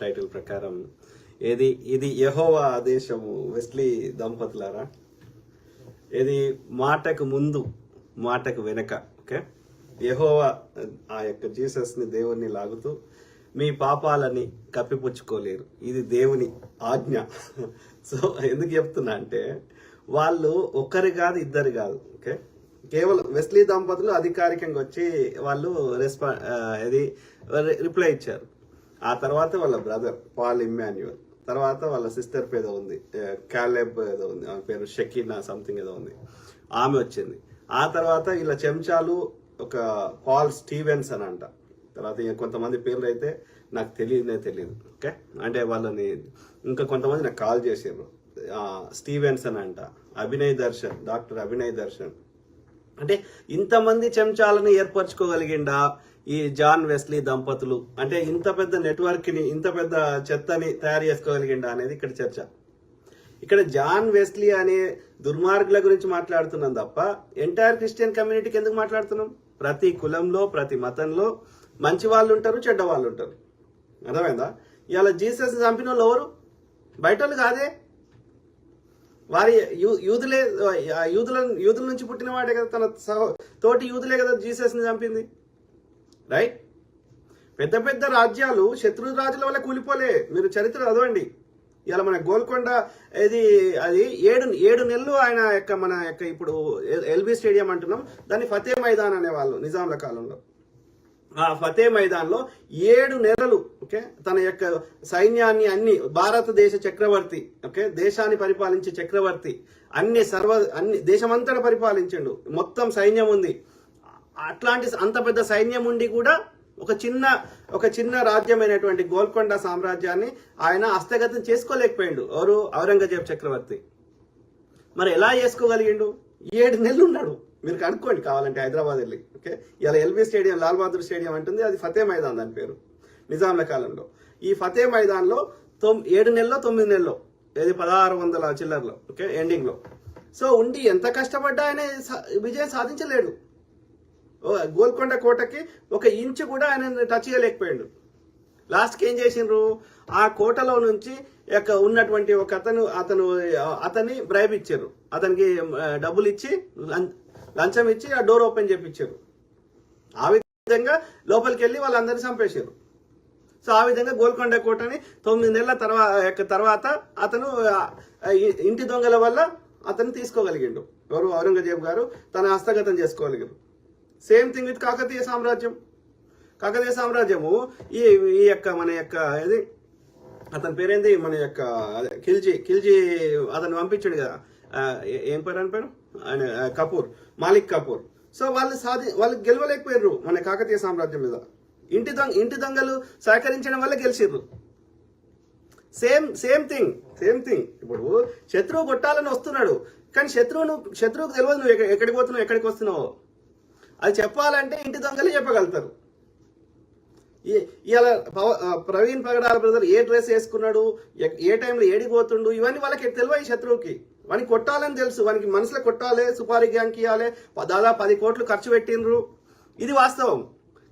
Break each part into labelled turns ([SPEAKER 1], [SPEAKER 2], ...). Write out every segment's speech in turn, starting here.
[SPEAKER 1] Title ప్రకారం. ఏది ఇది యహోవా ఆదేశము వెస్లీ దంపతులారా? ఇది మాటకు ముందు మాటకు వెనక ఓకే? యహోవా ఆ యొక్క జీసస్ని దేవుణ్ణి లాగుతూ మీ పాపాలని కప్పిపుచ్చుకోలేరు. ఇది దేవుని ఆజ్ఞ. సో ఎందుకు చెప్తున్నా అంటే వాళ్ళు ఒక్కరు కాదు ఇద్దరు కాదు ఓకే? కేవలం వెస్లీ దంపతులు అధికారికంగా వచ్చి వాళ్ళు రెస్పా ఇది రిప్లై ఇచ్చారు. ఆ తర్వాత వాళ్ళ బ్రదర్ పాల్ ఇమ్మాన్యువల్ తర్వాత వాళ్ళ సిస్టర్ ఏదో ఉంది క్యాలెబ్ ఏదో ఉంది ఆమె పేరు షకీనా సంథింగ్ ఏదో ఉంది. ఆమె వచ్చింది. ఆ తర్వాత ఇలా చెంచాలు ఒక పాల్ స్టీవెన్స్ అని అంట. తర్వాత ఇంకా కొంతమంది పేర్లు అయితే నాకు తెలియనే తెలియదు. ఓకే? అంటే వాళ్ళని ఇంకా కొంతమంది నాకు కాల్ చేసారు. స్టీవెన్స్ అని అంట. అభినయ్ దర్శన్ డాక్టర్ అభినయ్ దర్శన్. అంటే ఇంతమంది చెంచాలను ఏర్పరచుకోగలిగిండా ఈ జాన్ వెస్లీ దంపతులు? అంటే ఇంత పెద్ద నెట్వర్క్ని ఇంత పెద్ద చెత్తని తయారు చేసుకోగలిగిండా అనేది ఇక్కడ చర్చ. ఇక్కడ జాన్ వెస్లీ అనే దుర్మార్గుల గురించి మాట్లాడుతున్నాం తప్ప ఎంటైర్ క్రిస్టియన్ కమ్యూనిటీకి ఎందుకు మాట్లాడుతున్నాం? ప్రతి కులంలో ప్రతి మతంలో మంచి వాళ్ళు ఉంటారు చెడ్డ వాళ్ళు ఉంటారు. అర్థమైందా? ఇవాళ జీసస్ చంపిన వాళ్ళు ఎవరు? బయట వాళ్ళు కాదే. వారి యూ- యూదులే యూదుల యూదుల నుంచి పుట్టిన వాడే కదా తన సహో తోటి యూదులే కదా జీసస్ని చంపింది. రైట్ పెద్ద పెద్ద రాజ్యాలు శత్రు రాజుల వల్ల కూలిపోలే. మీరు చరిత్ర చదవండి. ఇలా మన గోల్కొండ ఇది అది ఏడు ఏడు నెలలు ఆయన యొక్క మన యొక్క ఇప్పుడు ఎల్బీ స్టేడియం అంటున్నాం. దాన్ని ఫతే మైదాన్ అనేవాళ్ళు నిజాంల కాలంలో. ఆ ఫతే మైదాన్లో ఏడు నెలలు ఓకే తన యొక్క సైన్యాన్ని అన్ని భారతదేశ చక్రవర్తి ఓకే దేశాన్ని పరిపాలించే చక్రవర్తి అన్ని సర్వ అన్ని దేశమంతటా పరిపాలించిండు. మొత్తం సైన్యం ఉంది. అట్లాంటి అంత పెద్ద సైన్యం ఉండి కూడా ఒక చిన్న ఒక చిన్న రాజ్యమైనటువంటి గోల్కొండ సామ్రాజ్యాన్ని ఆయన హస్తగతం చేసుకోలేకపోయిండు. ఎవరు? ఔరంగజేబ్ చక్రవర్తి. మరి ఎలా చేసుకోగలిగిండు? ఏడు నెలలు ఉన్నాడు మీరు కనుక్కోండి కావాలంటే హైదరాబాద్ వెళ్ళి ఓకే? ఇలా LB stadium Lal Bahadur stadium అంటుంది అది ఫతే మైదాన్ దాని పేరు నిజాంల కాలంలో. ఈ ఫతే మైదాన్లో తొమ్ ఏడు నెలలో తొమ్మిది నెలలో ఏది పదహారు వందల చిల్లర్లో ఓకే? ఎండింగ్లో. సో ఉండి ఎంత కష్టపడ్డా ఆయన విజయం సాధించలేడు. ఓ గోల్కొండ కోటకి ఒక ఇంచు కూడా ఆయన టచ్ చేయలేకపోయాడు. లాస్ట్కి ఏం చేసిండ్రు? ఆ కోటలో నుంచి యొక్క ఉన్నటువంటి ఒక అతను అతను అతన్ని బ్రైబ్ ఇచ్చారు అతనికి డబ్బులు ఇచ్చి లంచం ఇచ్చి ఆ డోర్ ఓపెన్ చేయించారు ఆ విధంగా లోపలికి వెళ్ళి వాళ్ళందరినీ చంపేశారు. సో ఆ విధంగా గోల్కొండ కోటని తొమ్మిది నెలల తర్వాత తర్వాత అతను ఇంటి దొంగల వల్ల అతను తీసుకోగలిగిండు. ఎవరు? ఔరంగజేబు గారు తన హస్తగతం చేసుకోగలిగారు సేమ్ థింగ్ విత్ కాకతీయ సామ్రాజ్యం. కాకతీయ సామ్రాజ్యము ఈ ఈ యొక్క మన యొక్క ఇది అతని పేరేంది? మన యొక్క అదే ఖిల్జీ ఖిల్జీ అతను పంపించాడు కదా. ఏం పేరు అని పేరు? ఆయన కపూర్ మాలిక్ కపూర్. సో వాళ్ళు సాధి వాళ్ళు గెలవలేకపోయారు మన కాకతీయ సామ్రాజ్యం మీద. ఇంటి దొంగ ఇంటి దొంగలు సహకరించడం వల్ల గెలిచిర్రు. Same same thing same thing. ఇప్పుడు శత్రువు కొట్టాలని వస్తున్నాడు కానీ శత్రువును శత్రువుకు తెలియదు నువ్వు ఎక్కడికి పోతున్నావు ఎక్కడికి వస్తున్నావు. అది చెప్పాలంటే ఇంటి దొంగలే చెప్పగలుగుతారు. ఇలా పవ- ప్రవీణ్ పగడాల బ్రదర్ ఏ డ్రెస్ వేసుకున్నాడు ఏ టైంలో ఏడిపోతుండు ఇవన్నీ వాళ్ళకి తెలియ శత్రువుకి. వానికి కొట్టాలని తెలుసు వానికి మనసులో కొట్టాలి సుపారీ గ్యాంగ్ ఇవ్వాలి దాదాపు పది కోట్లు ఖర్చు పెట్టిండ్రు. ఇది వాస్తవం.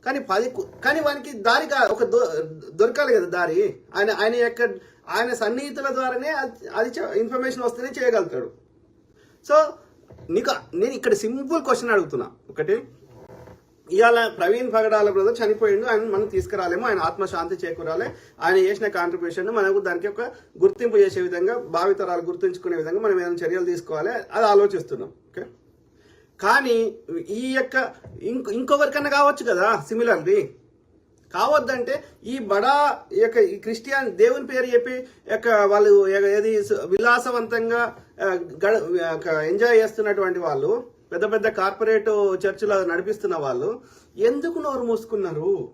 [SPEAKER 1] కానీ పది కానీ వానికి దారి ఒక దొ- దొరకాలి కదా దారి. ఆయన ఆయన యొక్క ఆయన సన్నిహితుల ద్వారానే అది- అది ఇన్ఫర్మేషన్ వస్తేనే చేయగలుగుతాడు. సో నీకు నేను ఇక్కడ సింపుల్ క్వశ్చన్ అడుగుతున్నా. ఒకటి ఇవాళ ప్రవీణ్ పగడాల బ్రదర్ చనిపోయిండు. ఆయన మనం తీసుకురాలేము. ఆయన ఆత్మశాంతి చేకూరాలి. ఆయన చేసిన కాంట్రిబ్యూషన్ మనకు దానికి ఒక గుర్తింపు చేసే విధంగా భావితరాలు గుర్తుంచుకునే విధంగా మనం ఏదైనా చర్యలు తీసుకోవాలి అది ఆలోచిస్తున్నాం. ఓకే? కానీ ఈ యొక్క ఇంకో ఇంకొకరికన్నా కావచ్చు కదా సిమిలర్లీ కావద్దంటే ఈ బడా ఈ యొక్క ఈ క్రిస్టియన్ దేవుని పేరు చెప్పి యొక్క వాళ్ళు ఏది విలాసవంతంగా గడ ఎంజాయ్ చేస్తున్నటువంటి వాళ్ళు పెద్ద పెద్ద కార్పొరేట్ చర్చిలో నడిపిస్తున్న వాళ్ళు ఎందుకు నోరు మూసుకున్నారు?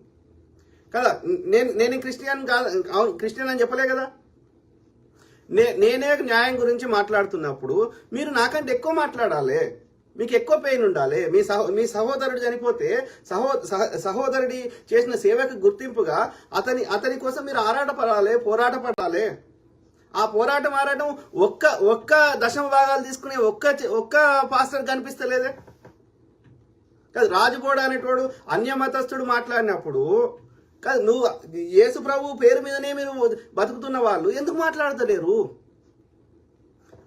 [SPEAKER 1] కదా నేను నేను క్రిస్టియన్ కాదు అవును క్రిస్టియన్ అని చెప్పలే కదా. నే నేనే న్యాయం గురించి మాట్లాడుతున్నప్పుడు మీరు నాకంటే ఎక్కువ మాట్లాడాలి. మీకు ఎక్కువ పెయిన్ ఉండాలి. మీ సహో మీ సహోదరుడు చనిపోతే సహో సహ- సహోదరుడి చేసిన సేవకు గుర్తింపుగా అతని అతని కోసం మీరు ఆరాటపడాలి పోరాటపడాలి. ఆ పోరాటం ఆరాటం ఒక్క ఒక్క దశమ భాగాలు తీసుకునే ఒక్క ఒక్క పాస్టర్ కనిపిస్తలేదే. కాదు రాజుగోడ అనేటోడు అన్య మతస్థుడు మాట్లాడినప్పుడు కాదు నువ్వు యేసు ప్రభు పేరు మీదనే మీరు బతుకుతున్న వాళ్ళు ఎందుకు మాట్లాడతలేరు?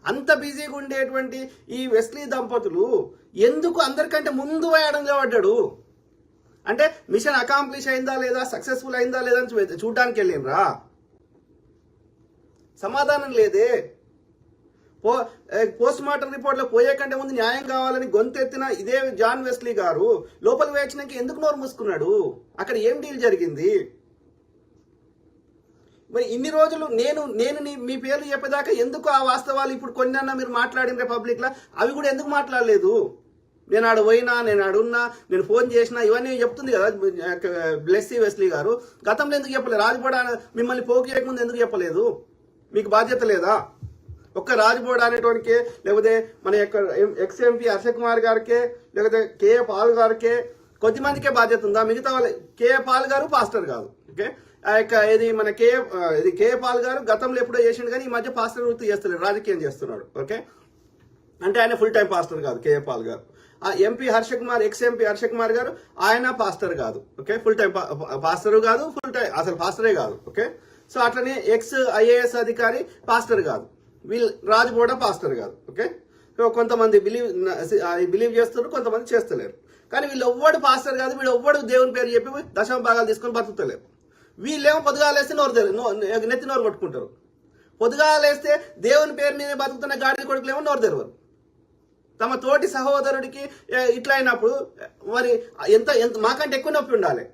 [SPEAKER 1] అంత బిజీగా ఉండేటువంటి ఈ వెస్లీ దంపతులు ఎందుకు అందరికంటే ముందు వేయడంగా పడ్డాడు? అంటే మిషన్ అకాంప్లిష్ అయిందా లేదా సక్సెస్ఫుల్ అయిందా లేదా అని చూ- చూడ్డానికి సమాధానం లేదే. పో పోస్ట్ మార్టం రిపోర్ట్లో పోయే కంటే ముందు న్యాయం కావాలని గొంతెత్తిన ఇదే జాన్ వెస్లీ గారు లోపల వేచినాక ఎందుకు నోరు మూసుకున్నాడు? అక్కడ ఏం డీల్ జరిగింది? మరి ఇన్ని రోజులు నేను నేను మీ పేర్లు చెప్పేదాకా ఎందుకు ఆ వాస్తవాలు ఇప్పుడు కొన్ని మీరు మాట్లాడిన రిపబ్లిక్లో? అవి కూడా ఎందుకు మాట్లాడలేదు? నేను ఆడ పోయినా నేను ఆడున్నా నేను ఫోన్ చేసినా ఇవన్నీ చెప్తుంది కదా బ్లెస్సీ వెస్లీ గారు. గతంలో ఎందుకు చెప్పలేదు రాజపడ మిమ్మల్ని పోకు చేయకముందు ఎందుకు చెప్పలేదు? మీకు బాధ్యత లేదా? ఒక్క రాజబోడ అనేటోనికే లేకపోతే మన యొక్క ఎక్స్ ఎంపీ హర్ష కుమార్ గారికే లేకపోతే కేఏ పాల్ గారికే కొద్ది మందికే బాధ్యత ఉందా? మిగతా వాళ్ళు కేఏ పాల్ గారు పాస్టర్ కాదు ఓకే? ఆ యొక్క ఇది మన కే ఇది కేఏ పాల్ గారు గతంలో ఎప్పుడో చేసిండు కానీ ఈ మధ్య పాస్టర్ వృత్తి చేస్తున్నాడు రాజకీయం చేస్తున్నాడు ఓకే? అంటే ఆయన ఫుల్ టైం పాస్టర్ కాదు కేఏ పాల్ గారు. ఆ MP Harsha Kumar ex MP Harsha Kumar గారు ఆయన పాస్టర్ కాదు ఓకే? ఫుల్ టైం పాస్టర్ కాదు ఫుల్ టైం అసలు పాస్టరే కాదు ఓకే? సో అట్లనే ఎక్స్ ఐఏఎస్ అధికారి పాస్టర్ కాదు. వీళ్ళు రాజు కూడా పాస్టర్ కాదు. ఓకే? సో కొంతమంది బిలీవ్ బిలీవ్ చేస్తున్నారు కొంతమంది చేస్తలేరు. కానీ వీళ్ళు ఎవ్వడు పాస్టర్ కాదు వీళ్ళు ఎవ్వడు దేవుని పేరు చెప్పి దశమ భాగాలు తీసుకొని బతుకుతలేరు. వీళ్ళేమో పొద్దుగాలేస్తే నోరు తెరు నెత్తి నోరు కొట్టుకుంటారు. పొద్దుగాలేస్తే దేవుని పేరు మీద బతుకుతున్న గాడిద కొడుకులేమో నోరు తెరవరు. తమ తోటి సహోదరుడికి ఇట్లా అయినప్పుడు మరి ఎంత ఎంత మాకంటే ఎక్కువ నొప్పి ఉండాలి.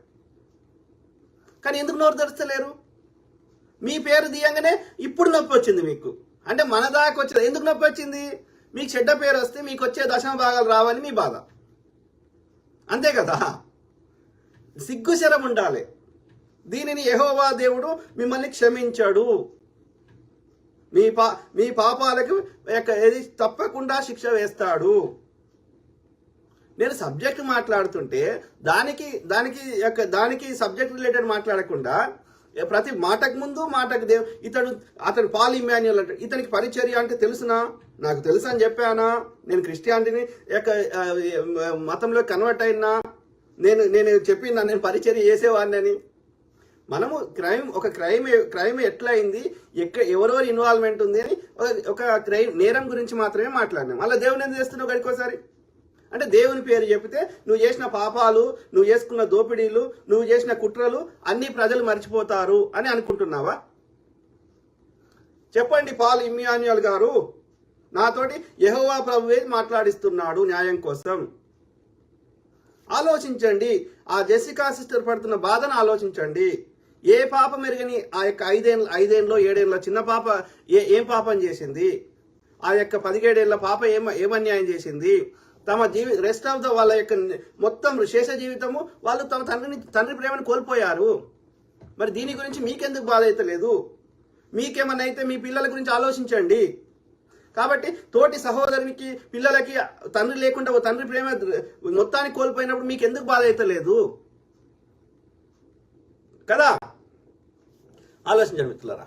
[SPEAKER 1] కానీ ఎందుకు నోరు తెరుస్తలేరు? మీ పేరు తీయంగానే ఇప్పుడు నొప్పి వచ్చింది మీకు. అంటే మన దాకా వచ్చింది ఎందుకు నొప్పి వచ్చింది? మీకు చెడ్డ పేరు వస్తే మీకు వచ్చే దశమ భాగాలు రావని మీ బాధ. అంతే కదా? సిగ్గుశరం ఉండాలి. దీనిని యహోవా దేవుడు మిమ్మల్ని క్షమించాడు. మీ పా మీ పాపాలకు యొక్క ఏది తప్పకుండా శిక్ష వేస్తాడు. నేను సబ్జెక్ట్ మాట్లాడుతుంటే దానికి దానికి యొక్క దానికి సబ్జెక్ట్ రిలేటెడ్ మాట్లాడకుండా ప్రతి మాటకు ముందు మాటకు దేవు. ఇతడు అతడు పాల్ ఇమాన్యుల్ అంటాడు. ఇతనికి పరిచర్య అంటే తెలుసునా? నాకు తెలుసు అని చెప్పానా? నేను క్రిస్టియానిటీని యొక్క మతంలో కన్వర్ట్ అయినా నేను నేను చెప్పిన నేను పరిచర్య చేసేవాడిని అని. మనము క్రైమ్ ఒక క్రైమ్ క్రైమ్ ఎట్లా అయింది ఎక్క ఎవరెవరి ఇన్వాల్వ్మెంట్ ఉంది అని ఒక- క్రైమ్ నేరం గురించి మాత్రమే మాట్లాడినాం. అలా దేవుని ఏం చేస్తున్నావు గడికోసారి అంటే దేవుని పేరు చెప్తే నువ్వు చేసిన పాపాలు నువ్వు చేసుకున్న దోపిడీలు నువ్వు చేసిన కుట్రలు అన్ని ప్రజలు మర్చిపోతారు అని అనుకుంటున్నావా? చెప్పండి పాల్ ఇమ్మాన్యుయల్ గారు. నాతోటి యహోవా ప్రభువే మాట్లాడిస్తున్నాడు న్యాయం కోసం. ఆలోచించండి. ఆ జెసికా సిస్టర్ పడుతున్న బాధను ఆలోచించండి. ఏ పాప మెరుగని ఆ యొక్క ఐదేళ్ళ ఐదేళ్ళలో ఏడేళ్ళ చిన్న పాప ఏ ఏం పాపం చేసింది? ఆ యొక్క పదిహేడేళ్ళ పాప ఏం ఏమన్యాయం చేసింది? తమ జీవి రెస్ట్ ఆఫ్ ద వాళ్ళ యొక్క మొత్తం శేష జీవితము వాళ్ళు తమ తండ్రిని తండ్రి ప్రేమను కోల్పోయారు. మరి దీని గురించి మీకెందుకు బాధ అయితే లేదు? మీకేమన్నా అయితే మీ పిల్లల గురించి ఆలోచించండి. కాబట్టి తోటి సహోదరునికి పిల్లలకి తండ్రి లేకుండా ఓ తండ్రి ప్రేమ మొత్తాన్ని కోల్పోయినప్పుడు మీకు ఎందుకు బాధ అయితే లేదు? కదా? ఆలోచించండి మిత్రులారా.